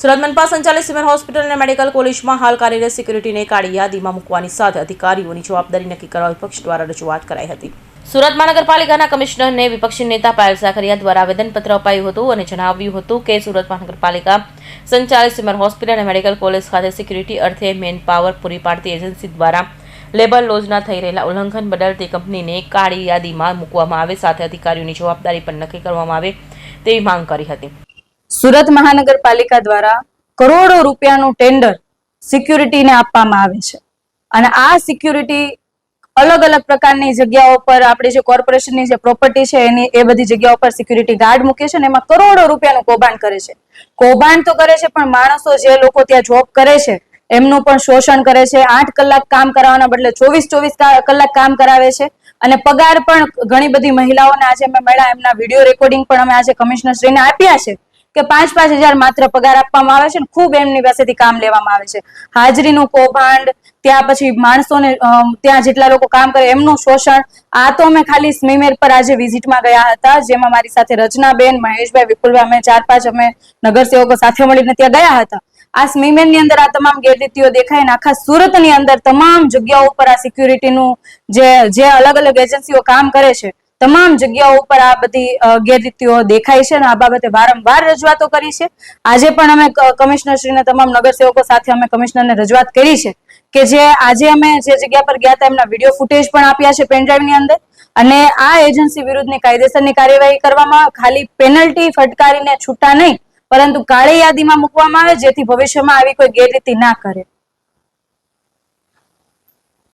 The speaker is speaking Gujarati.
સુરત મનપા સંચાલિત સિવિલ હોસ્પિટલ અને મેડિકલ કોલેજમાં હાલ કાર્યરત સિક્યુરિટીને કાળી યાદીમાં મૂકવાની સાથે અધિકારીઓની જવાબદારી નક્કી કરવા વિપક્ષ દ્વારા રજૂઆત કરાઈ હતી. સુરત મહાનગરપાલિકાના કમિશનરને વિપક્ષી નેતા પાયલ સાખરિયા દ્વારા આવેદનપત્ર અપાયું હતું અને જણાવ્યું હતું કે સુરત મહાનગરપાલિકા સંચાલિત સિમર હોસ્પિટલ અને મેડિકલ કોલેજ ખાતે સિક્યુરિટી અર્થે મેન પાવર પૂરી પાડતી એજન્સી દ્વારા લેબર લોજના થઈ રહેલા ઉલ્લંઘન બદલ તે કંપનીને કાળી યાદીમાં મૂકવામાં આવે સાથે અધિકારીઓની જવાબદારી પણ નક્કી કરવામાં આવે તેવી માંગ કરી હતી. સુરત મહાનગરપાલિકા દ્વારા કરોડો રૂપિયાનું ટેન્ડર સિક્યુરિટીને આપવામાં આવે છે. અને આ સિક્યુરિટી અલગ અલગ પ્રકારની જગ્યાઓ પર આપણી જે કોર્પોરેશનની જે પ્રોપર્ટી છે એની, એ બધી જગ્યાઓ પર સિક્યુરિટી ગાર્ડ મૂકે છે અને એમાં કરોડો રૂપિયાનું કૌભાંડ કરે છે. કૌભાંડ તો કરે છે, પણ માણસો જે લોકો ત્યાં જોબ કરે છે, એમનું પણ શોષણ કરે છે. આઠ કલાક કામ કરાવવાના બદલે ચોવીસ ચોવીસ કલાક કામ કરાવે છે. અને પગાર પણ ઘણી બધી મહિલાઓને આજે અમે મળ્યા, એમના વીડિયો રેકોર્ડિંગ પણ અમે આજે કમિશનરશ્રીને આપ્યા છે. કે પાંચ પાંચ હજાર માત્ર પગાર આપવામાં આવે છે ખૂબ એમની પાસેથી કામ લેવામાં આવે છે. હાજરીનું કૌભાંડ, ત્યાં પછી માણસોને ત્યાં જેટલા લોકો કામ કરે એમનું શોષણ, આ તો અમે ખાલી સ્મીમેર પર આજે વિઝિટમાં ગયા હતા, જેમાં મારી સાથે રચનાબેન, મહેશભાઈ વિપુલભાઈ, અમે ચાર પાંચ અમે નગરસેવકો સાથે મળીને ત્યાં ગયા હતા. આ સ્મીમેરની અંદર આ તમામ ગેરરીતિઓ દેખાય ને આખા સુરતની અંદર તમામ જગ્યાઓ ઉપર આ સિક્યુરિટીનું જે જે અલગ અલગ એજન્સીઓ કામ કરે છે. તમામ જગ્યાઓ ઉપર આ બધી ગેરરીતિઓ દેખાય છે અને આ બાબતે વારંવાર રજૂઆતો કરી છે. આજે પણ અમે કમિશનરશ્રીને તમામ નગરસેવકો સાથે અમે કમિશનરને રજૂઆત કરી છે કે જે આજે અમે જે જગ્યા પર ગયા હતા, એમના વીડિયો ફૂટેજ પણ આપ્યા છે પેનડ્રાઈવની અંદર અને આ એજન્સી વિરુદ્ધની કાયદેસરની કાર્યવાહી કરવામાં ખાલી પેનલ્ટી ફટકારીને છૂટા નહીં, પરંતુ કાળી યાદીમાં મૂકવામાં આવે જેથી ભવિષ્યમાં આવી કોઈ ગેરરીતિ ના કરે.